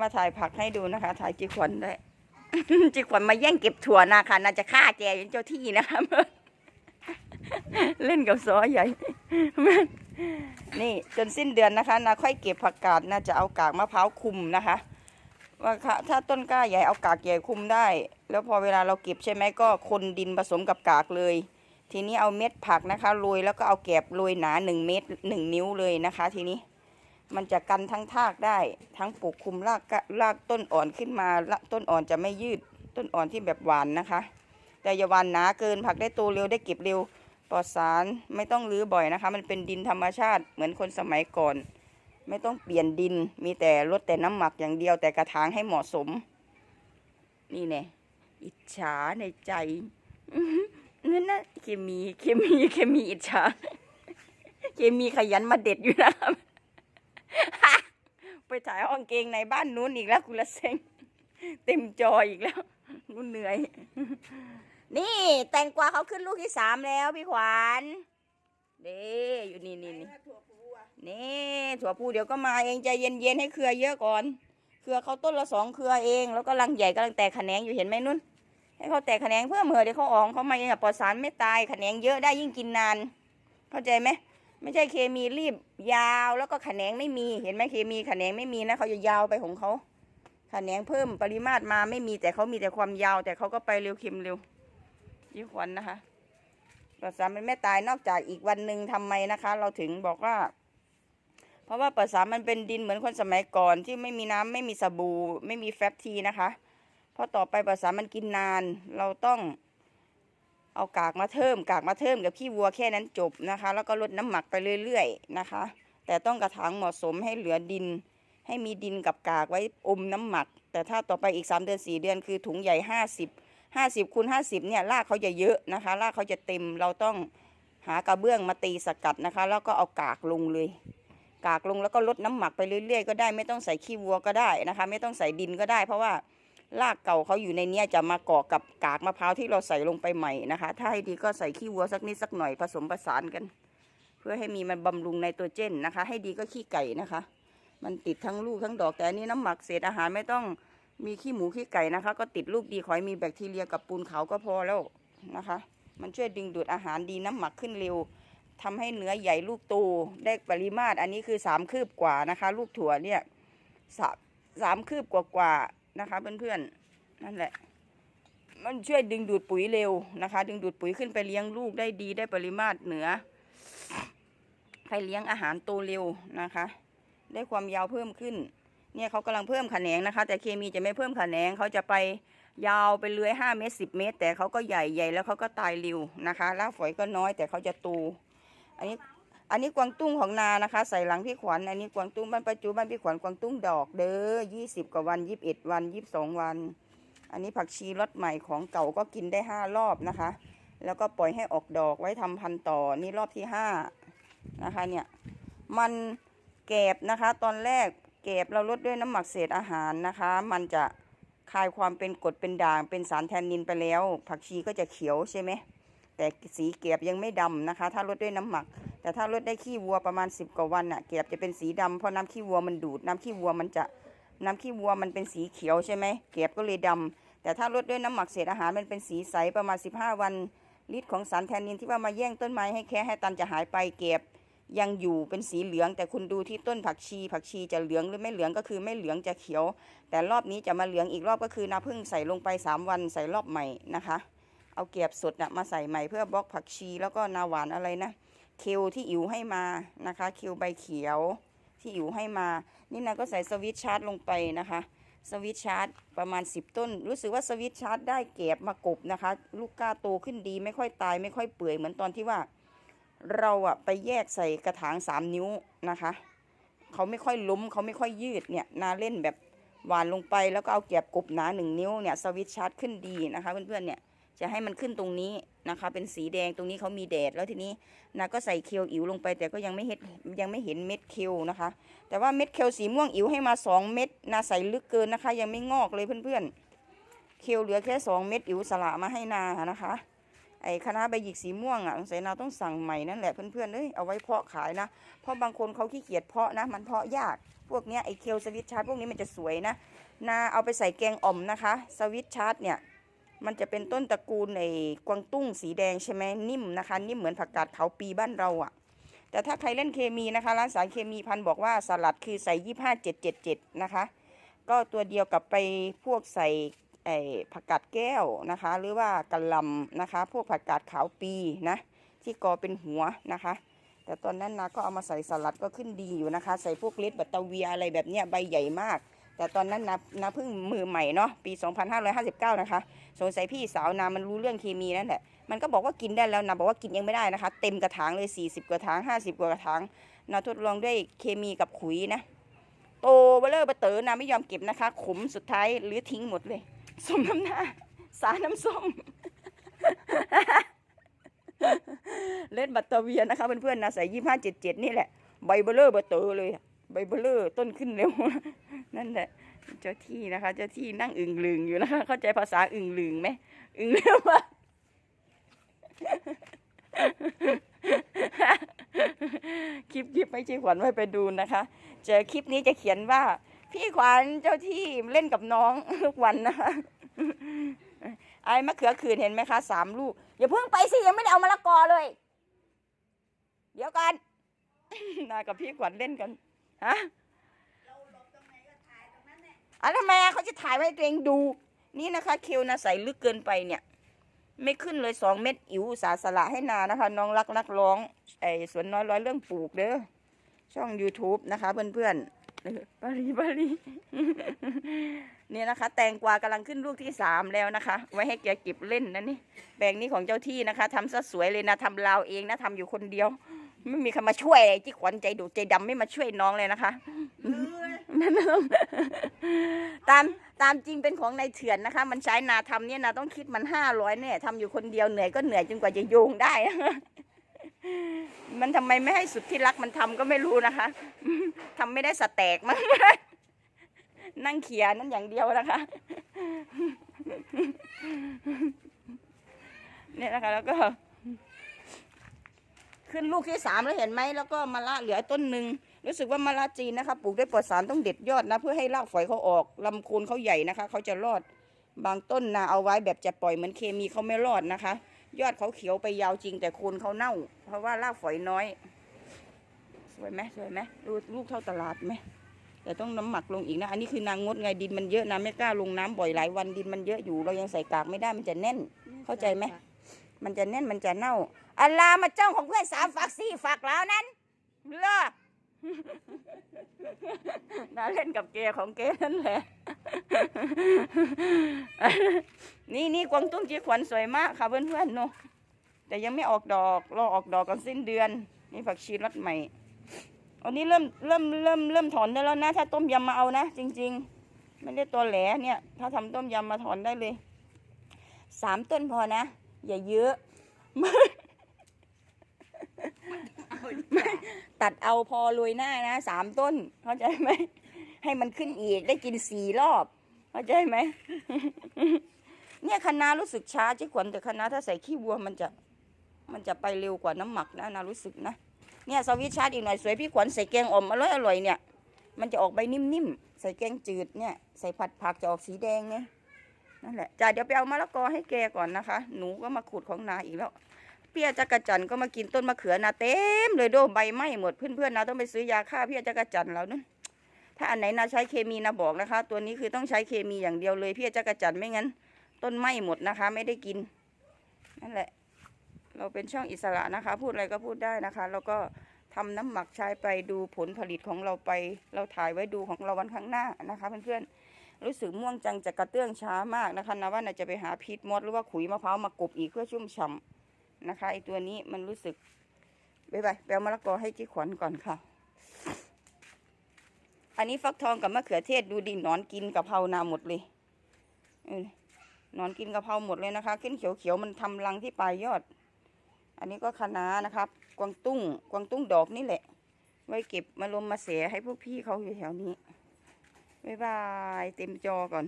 มาถ่ายผักให้ดูนะคะ ถ่ายจีขวัญได้วยจีขวัญมาแย่งเก็บถั่วนาค่ะน่าจะฆ่าแกอย่างเจ้าที่นะคะเล่นกับซอใหญ่ นี่จนสิ้นเดือนนะคะนาค่อยเก็บผักกาดน่าจะเอากากมะพร้าวคุมนะคะ ว่าถ้าต้นกล้าใหญ่เอากากใหญ่คุมได้ แล้วพอเวลาเราเก็บใช่ไหมก็คนดินผสมกับกากเลย ทีนี้เอาเม็ดผักนะคะโรยแล้วก็เอาแกบโรยหนาหนึ่งเม็ดหนึ่งนิ้วเลยนะคะ ทีนี้ มันจะกันทั้งทากได้ ทั้งปลูกคุมรากรากต้นอ่อนขึ้นมาต้นอ่อนจะไม่ยืด ต้นอ่อนที่แบบหวานนะคะ แต่อย่าหวานหนาเกินผักได้โตเร็วได้เก็บเร็วปลอดสารไม่ต้องรื้อบ่อยนะคะ มันเป็นดินธรรมชาติเหมือนคนสมัยก่อน ไม่ต้องเปลี่ยนดินมีแต่ลดแต่น้ำหมักอย่างเดียวแต่กระถางให้เหมาะสม นี่แน่อิจฉาในใจอื้อหือนั่นนะเคมีเคมีเคมีอิจฉาเคมีขยันมาเด็ดอยู่นะครับ ไปถ่ายห้องเกงในบ้านนู้นอีกแล้วคุณละเซ็งเต็มจออีกแล้วนู้นเหนื่อย นี่แตงกวาเขาขึ้นลูกที่สามแล้วพี่ขวัญเด้อยู่นี่นี่นี่นี่ถั่วพูเดี๋ยวก็มาเองใจเย็นๆให้เครือเยอะก่อน เครือเขาต้นละสองเครือเองแล้วก็รังใหญ่กำลังแตกแขนงอยู่เห็นไหมนุ่นให้เขาแตกแขนงเพิ่มเหอะเดี๋ยวเขาออกเขามาเองอะปลอดสารไม่ตายแขนงเยอะได้ยิ่งกินนาน เข้าใจไหม ไม่ใช่เคมีรีบยาวแล้วก็แขนงไม่มี เห็นไหมเคมีแขนงไม่มีนะเขาจะยาวไปของเขาแขนงเพิ่มปริมาตรมาไม่มีแต่เขามีแต่ความยาว แต่เขาก็ไปเร็วเค็มเร็วยี่ขวัญนะคะปลอดสารมันไม่ตายนอกจากอีกวันหนึ่งทำไมนะคะ เราถึงบอกว่า เพราะว่าปลอดสารมันเป็นดินเหมือนคนสมัยก่อนที่ไม่มีน้ำไม่มีสบู่ไม่มีแฟบทีนะคะ เพราะต่อไปปลอดสารมันกินนานเราต้อง เอากากมาเทิมกากมาเทิมกับขี้วัวแค่นั้นจบนะคะ แล้วก็ลดน้ำหมักไปเรื่อยๆนะคะ แต่ต้องกระถางเหมาะสมให้เหลือดิน ให้มีดินกับกากไว้อมน้ำหมัก แต่ถ้าต่อไปอีก 3 เดือน 4 เดือนคือถุงใหญ่ 50 50คูณ50เนี่ยรากเขาจะเยอะนะคะรากเขาจะเต็มเราต้องหากระเบื้องมาตีสกัดนะคะ แล้วก็เอากากลงเลย กากลงแล้วก็ลดน้ำหมักไปเรื่อยๆ ก็ได้ไม่ต้องใส่ขี้วัวก็ได้นะคะ ไม่ต้องใส่ดินก็ได้ เพราะว่า รากเก่าเขาอยู่ในเนี้ยจะมาเกาะกับกากมะพร้าวที่เราใส่ลงไปใหม่นะคะ ถ้าให้ดีก็ใส่ขี้วัวสักนิดสักหน่อยผสมผสานกัน เพื่อให้มีมันบำรุงไนโตรเจนนะคะ ให้ดีก็ขี้ไก่นะคะ มันติดทั้งลูกทั้งดอกแต่อันนี้น้ำหมักเศษอาหารไม่ต้องมีขี้หมูขี้ไก่นะคะ ก็ติดลูกดีขอให้มีแบคทีเรียกับปูนขาวก็พอแล้วนะคะ มันช่วยดึงดูดอาหารดีน้ำหมักขึ้นเร็วทำให้เนื้อใหญ่ลูกโตได้ปริมาตร อันนี้คือสามคืบกว่านะคะ ลูกถั่วเนี่ยสามสามคืบกว่าๆ นะคะเพื่อนๆนั่นแหละ มันช่วยดึงดูดปุ๋ยเร็วนะคะ ดึงดูดปุ๋ยขึ้นไปเลี้ยงลูกได้ดีได้ปริมาตรเหนือให้เลี้ยงอาหารโตเร็วนะคะ ได้ความยาวเพิ่มขึ้น เนี่ยเขากำลังเพิ่มแขนงนะคะ แต่เคมีจะไม่เพิ่มแขนงเขาจะไปยาวไปเลื้อยห้าเมตรสิบเมตร แต่เขาก็ใหญ่ใหญ่แล้วเขาก็ตายเร็วนะคะรากฝอยก็น้อยแต่เขาจะโตอันนี้ อันนี้กวางตุ้งของนานะคะ ใส่หลังพี่ขวัญอันนี้กวางตุ้งบ้านประจูบ้านพี่ขวัญกวางตุ้งดอกเด้อยี่สิบกว่าวันยี่สิบเอ็ดวันยี่สิบสองวัน อันนี้ผักชีรสใหม่ของเก่าก็กินได้ห้ารอบนะคะ แล้วก็ปล่อยให้ออกดอกไว้ทำพันต่อนี่รอบที่ห้านะคะเนี่ยมันแกบนะคะ ตอนแรกแกบเราลดด้วยน้ำหมักเศษอาหารนะคะ มันจะคายความเป็นกรดเป็นด่างเป็นสารแทนนินไปแล้ว ผักชีก็จะเขียวใช่ไหมแต่สีแกบยังไม่ดำนะคะ ถ้าลดด้วยน้ำหมัก แต่ถ้าลดได้ขี้วัวประมาณ 10 กว่าวันน่ะแกบจะเป็นสีดำเพราะน้ำขี้วัวมันดูด น้ำขี้วัวมันจะน้ำขี้วัวมันเป็นสีเขียวใช่ไหมแกบก็เลยดำแต่ถ้าลดด้วยน้ำหมักเศษอาหารมันเป็นสีใสประมาณ 15 วันฤทธิ์ของสารแทนนินที่ว่ามาแย่งต้นไม้ให้แค่ให้ตันจะหายไปแกบยังอยู่เป็นสีเหลือง แต่คุณดูที่ต้นผักชี ผักชีจะเหลืองหรือไม่เหลืองก็คือไม่เหลืองจะเขียว แต่รอบนี้จะมาเหลืองอีกรอบก็คือนาพึ่งใส่ลงไป 3 วันใส่รอบใหม่นะคะ เอาเก็บสดนะมาใส่ใหม่เพื่อบล็อกผักชีแล้วก็นาหวานอะไรนะ เคลที่อิ๋วให้มานะคะเคลใบเขียวที่อิ๋วให้มา นี่นะก็ใส่สวิตช์ชาร์จลงไปนะคะ สวิตช์ชาร์จประมาณ 10 ต้น รู้สึกว่าสวิตช์ชาร์จได้เก็บมากบนะคะ ลูกก้าโตขึ้นดีไม่ค่อยตายไม่ค่อยเปื่อยเหมือนตอนที่ว่า เราอะไปแยกใส่กระถาง 3 นิ้วนะคะเขาไม่ค่อยล้มเขาไม่ค่อยยืดเนี่ยนาเล่นแบบหวานลงไปแล้วก็เอาเก็บกบหนาหนึ่งนิ้วเนี่ยสวิตช์ชาร์จขึ้นดีนะคะเพื่อนๆเนี่ย จะให้มันขึ้นตรงนี้นะคะ เป็นสีแดงตรงนี้เขามีแดดแล้วทีนี้นาก็ใส่เคลอิ๋วลงไป แต่ก็ยังไม่เห็นยังไม่เห็นเม็ดเคลนะคะ แต่ว่าเม็ดเคลสีม่วงอิ๋วให้มา 2 เม็ดนาใส่ลึกเกินนะคะ ยังไม่งอกเลยเพื่อนๆเคลเหลือแค่ 2 เม็ดอิ๋วสละมาให้นานะคะไอ้คณะใบหยิกสีม่วงอะสงสัยนาต้องสั่งใหม่นั่นแหละเพื่อนๆเอ้ยเอาไว้เพาะขายนะ เพราะบางคนเขาขี้เกียจเพาะนะ มันเพาะยาก พวกเนี้ยไอเคลสวิตชาร์ตพวกนี้มันจะสวยนะ นาเอาไปใส่แกงอ่อมนะคะ สวิตชาร์ตเนี่ย มันจะเป็นต้นตระกูลในกวางตุ้งสีแดงใช่ไหมนิ่มนะคะ นิ่มเหมือนผักกาดขาวปีบ้านเราอะ่ะ แต่ถ้าใครเล่นเคมีนะคะร้านสารเคมีพันบอกว่าสลัดคือใส่ยี่ห้าเจ็ดเจ็ดเจ็ดนะคะ ก็ตัวเดียวกับไปพวกใส่ไอ้ผักกาดแก้วนะคะ หรือว่ากะหล่ำนะคะ พวกผักกาดขาวปีนะที่กอเป็นหัวนะคะ แต่ตอนนั้นนะก็เอามาใส่สลัดก็ขึ้นดีอยู่นะคะ ใส่พวกเลดบัตเตอเวียอะไรแบบเนี้ยใบใหญ่มาก แต่ตอนนั้นนะนะเพิ่งมือใหม่เนาะปี 2559 นะคะ สงสัยพี่สาวนามันรู้เรื่องเคมีนั่นแหละ มันก็บอกว่ากินได้แล้วนะบอกว่ากินยังไม่ได้นะคะ เต็มกระถางเลย 40 กว่าถาง 50 กว่ากระถางนาทดลองด้วยเคมีกับขุยนะ โตเบลเลอร์เบอเต๋อนะไม่ยอมเก็บนะคะ ขมสุดท้ายหรือทิ้งหมดเลย สมน้ำหน้า สาน้ำส้มเล่นบัตเตอร์เวียนะคะเพื่อนๆนะใส่ยี่ห้าเจ็ดเจ็ดนี่แหละใบเบลเลอร์เบอเต๋อเลย ใบเบลเลอร์ต้นขึ้นเร็ว นั่นแหละ เจ้าที่นะคะ เจ้าที่นั่งอึงลึงอยู่นะคะ เข้าใจภาษาอึงลึงไหมอึงเร็วมากคลิปคลิปไม่ใช่ขวัญไว้ไปดูนะคะ เจอคลิปนี้จะเขียนว่า พี่ขวัญเจ้าที่เล่นกับน้องทุกวันนะคะไอ้มะเขือคืนเห็นไหมคะสามลูก อย่าเพิ่งไปสิ ยังไม่ได้เอามะละกอเลย เดี๋ยวกันนากับพี่ขวัญเล่นกัน ฮะอะทำไมอะเขาจะถ่ายไว้ตัวเองดู นี่นะคะคิวนะใส่ลึกเกินไปเนี่ย ไม่ขึ้นเลยสองเม็ดอิ๋วสาสละให้นานะคะ น้องรักนักร้องไอ้สวนน้อยร้อยเรื่องปลูกเด้อช่อง YouTube นะคะ เพื่อนๆบาลีบาลีเนี่ยนะคะ แตงกวากำลังขึ้นลูกที่สามแล้วนะคะ ไว้ให้แกเก็บเล่นนะนี่แปลงนี้ของเจ้าที่นะคะทำซะสวยเลยนะทำลาวเองนะทำอยู่คนเดียว ไม่มีใครมาช่วยเลยที่ขวัญใจดุใจดำไม่มาช่วยน้องเลยนะคะ ตามตามจริงเป็นของนายเถื่อนนะคะ มันใช้นาทำเนี่ยนาต้องคิดมันห้าร้อยเนี่ยทำอยู่คนเดียวเหนื่อยก็เหนื่อยจนกว่าจะโยงได้ มันทำไมไม่ให้สุดที่รักมันทำก็ไม่รู้นะคะ ทำไม่ได้สแตกมั้ง นั่งเขียนั่นอย่างเดียวนะคะ เนี่ยนะคะแล้วก็ ขึ้นลูกที่สามแล้วเห็นไหมแล้วก็มะละเหลือต้นหนึ่งรู้สึกว่ามะละจีนนะคะปลูกด้วยปลอดสารต้องเด็ดยอดนะ เพื่อให้รากฝอยเขาออกลำโคนเขาใหญ่นะคะเขาจะรอดบางต้นนะเอาไว้แบบจะปล่อยเหมือนเคมีเขาไม่รอดนะคะ ยอดเขาเขียวไปยาวจริงแต่โคนเขาเน่า เพราะว่ารากฝอยน้อย สวยไหมสวยไหมดูลูกเท่าตลาดไหมแต่ต้องน้ำหมักลงอีกนะ อันนี้คือนางงดไงดินมันเยอะนะไม่กล้าลงน้ำบ่อยหลายวันดินมันเยอะอยู่ เรายังใส่กากไม่ได้มันจะแน่น เข้าใจไหม มันจะแน่นมันจะเน่าอัลลามาเจ้าของเพื่อนสามฝักสี่ฝักแล้วนั้นเลอน่าเล่นกับเกของเกนั่นแหละ นี่นี่กวางตุ้งจีขวัญสวยมากค่ะเพื่อนๆเนอะแต่ยังไม่ออกดอก รอออกดอกกันสิ้นเดือน นี่ผักชีรสใหม่ อันนี้เริ่มเริ่มเริ่มเริ่มถอนได้แล้วนะ ถ้าต้มยำมาเอานะ จริง ๆ ไม่ได้ตัวแหลเนี่ย ถ้าทำต้มยำมาถอนได้เลย สามต้นพอนะ อย่าเยอะตัดเอาพอโรยหน้านะสามต้น เข้าใจไหมให้มันขึ้นอีกได้กินสี่รอบ เข้าใจไหมเนี่ยคณะรู้สึกช้าจิขวัญแต่คณะถ้าใส่ขี้วัวมันจะ มันจะไปเร็วกว่าน้ำหมักนะนารู้สึกนะเนี่ยสวิตชาร์จอีกหน่อยสวยพี่ขวัญใส่แกงอ่อมอร่อยอร่อยเนี่ย มันจะออกใบนิ่มๆใส่แกงจืดเนี่ย ใส่ผัดผักจะออกสีแดงไง นั่นแหละจ้าเดี๋ยวไปเอามะละกอให้แกก่อนนะคะ หนูก็มาขุดของนาอีกแล้วเพี้ยจักรจันก็มากินต้นมะเขือนาเต็มเลยโดใบไหม้หมดเพื่อนๆนะต้องไปซื้อยาฆ่าเพี้ยจักรจันทร์แล้วนั่นถ้าอันไหนนาใช้เคมีนะบอกนะคะ ตัวนี้คือต้องใช้เคมีอย่างเดียวเลยเพี้ยจักรจันไม่งั้น ต้นไหม้หมดนะคะ ไม่ได้กินนั่นแหละ เราเป็นช่องอิสระนะคะ พูดอะไรก็พูดได้นะคะ แล้วก็ทำน้ำหมักใช้ไปดูผลผลิตของเราไป เราถ่ายไว้ดูของเราวันข้างหน้านะคะ เพื่อนๆ รู้สึกม่วงจังจะกระเตื้องช้ามากนะคะนะว่าน่าจะไปหาพีทมดหรือว่าขุยมะพร้าวมากบอีกเพื่อชุ่มฉ่ำนะคะไอตัวนี้มันรู้สึกบายบายแปลมะละกอให้จิขวัญก่อนค่ะ อันนี้ฟักทองกับมะเขือเทศดูดิหนอนกินกะเพรานาหมดเลยหนอนกินกะเพราหมดเลยนะคะ ขึ้นเขียวๆมันทำรังที่ปลายยอด อันนี้ก็คะน้านะครับ กวางตุ้ง กวางตุ้งดอกนี่แหละ ไว้เก็บมาลมมาเสียให้พวกพี่เขาอยู่แถวนี้ บายบายเต็มจอก่อน